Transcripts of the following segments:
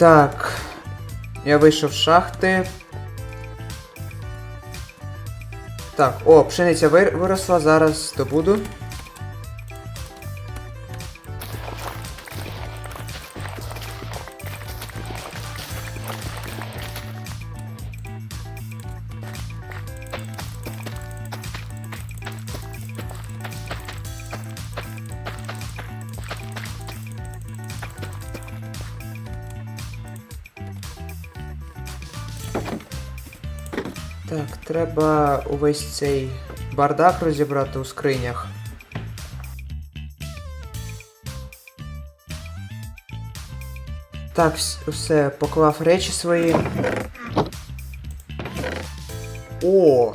Так. Я вийшов з шахти. Так, о, пшениця вир- виросла, зараз добуду. Так, треба увесь цей бардак розібрати у скринях. Так, все, поклав речі свої. О!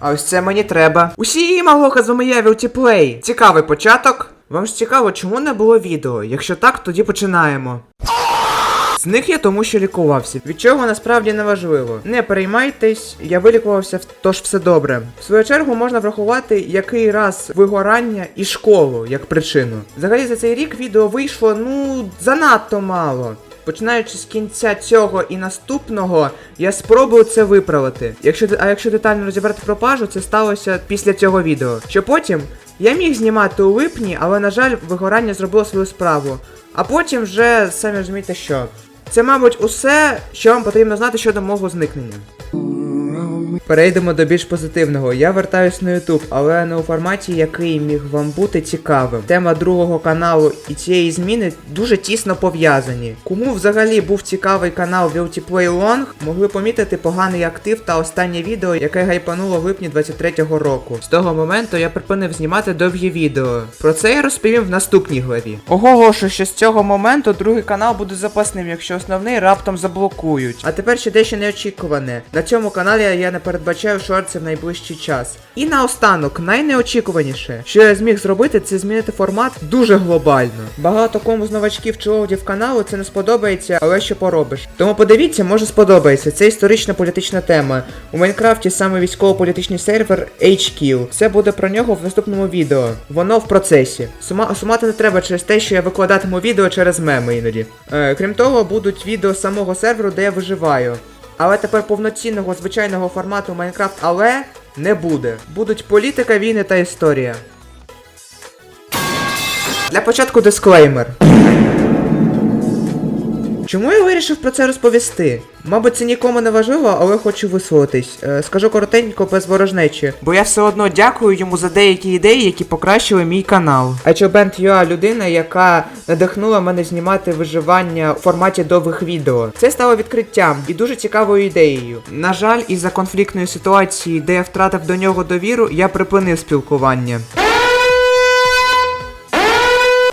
А ось це мені треба. Усім алоха з вами я Вілтіплей. Цікавий початок. Вам ж цікаво, чому не було відео? Якщо так, тоді починаємо. Зник я тому, що лікувався. Від чого насправді не важливо. Не переймайтесь, я вилікувався, тож все добре. В свою чергу можна врахувати який раз вигорання і школу як причину. Взагалі за цей рік відео вийшло ну занадто мало. Починаючи з кінця цього і наступного, я спробую це виправити. Якщо а якщо детально розібрати пропажу, це сталося після цього відео. Що потім я міг знімати у липні, але на жаль, вигорання зробило свою справу. А потім вже самі розумієте що. Це, мабуть, усе, що вам потрібно знати щодо мого зникнення. Перейдемо до більш позитивного. Я вертаюсь на YouTube, але не у форматі, який міг вам бути цікавим. Тема другого каналу і цієї зміни дуже тісно пов'язані. Кому взагалі був цікавий канал Play Long, могли помітити поганий актив та останнє відео, яке гайпануло в липні 23-го року. З того моменту я припинив знімати довгі відео. Про це я розповім в наступній главі. Оголошую, що з цього моменту другий канал буде запасним, якщо основний раптом заблокують. А тепер ще дещо неочікуване. На цьому каналі я не передбачаю шорти в найближчий час. І наостанок, найнеочікуваніше, що я зміг зробити, це змінити формат дуже глобально. Багато кому з новачків чи оглядів каналу це не сподобається, але що поробиш. Тому подивіться, може сподобається. Це історична політична тема. У Майнкрафті саме військово-політичний сервер HQ. Все буде про нього в наступному відео. Воно в процесі. Сума сумати не треба через те, що я викладатиму відео через меми іноді. Е, крім того, будуть відео самого серверу, де я виживаю. Але тепер повноцінного звичайного формату Майнкрафт але не буде. Будуть політика, війни та історія. Для початку дисклеймер. Чому я вирішив про це розповісти? Мабуть, це нікому не важливо, але хочу висловитись. Е, скажу коротенько без ворожнечі, бо я все одно дякую йому за деякі ідеї, які покращили мій канал. HOBand.ua людина, яка надихнула мене знімати виживання у форматі довгих відео. Це стало відкриттям і дуже цікавою ідеєю. На жаль, із-за конфліктної ситуації, де я втратив до нього довіру, я припинив спілкування.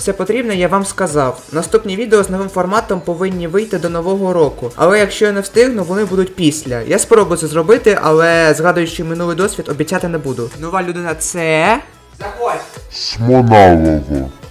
Все потрібне, я вам сказав. Наступні відео з новим форматом повинні вийти до нового року. Але якщо я не встигну, вони будуть після. Я спробую це зробити, але згадуючи минулий досвід, обіцяти не буду. Нова людина це. Заходь! Смоналово.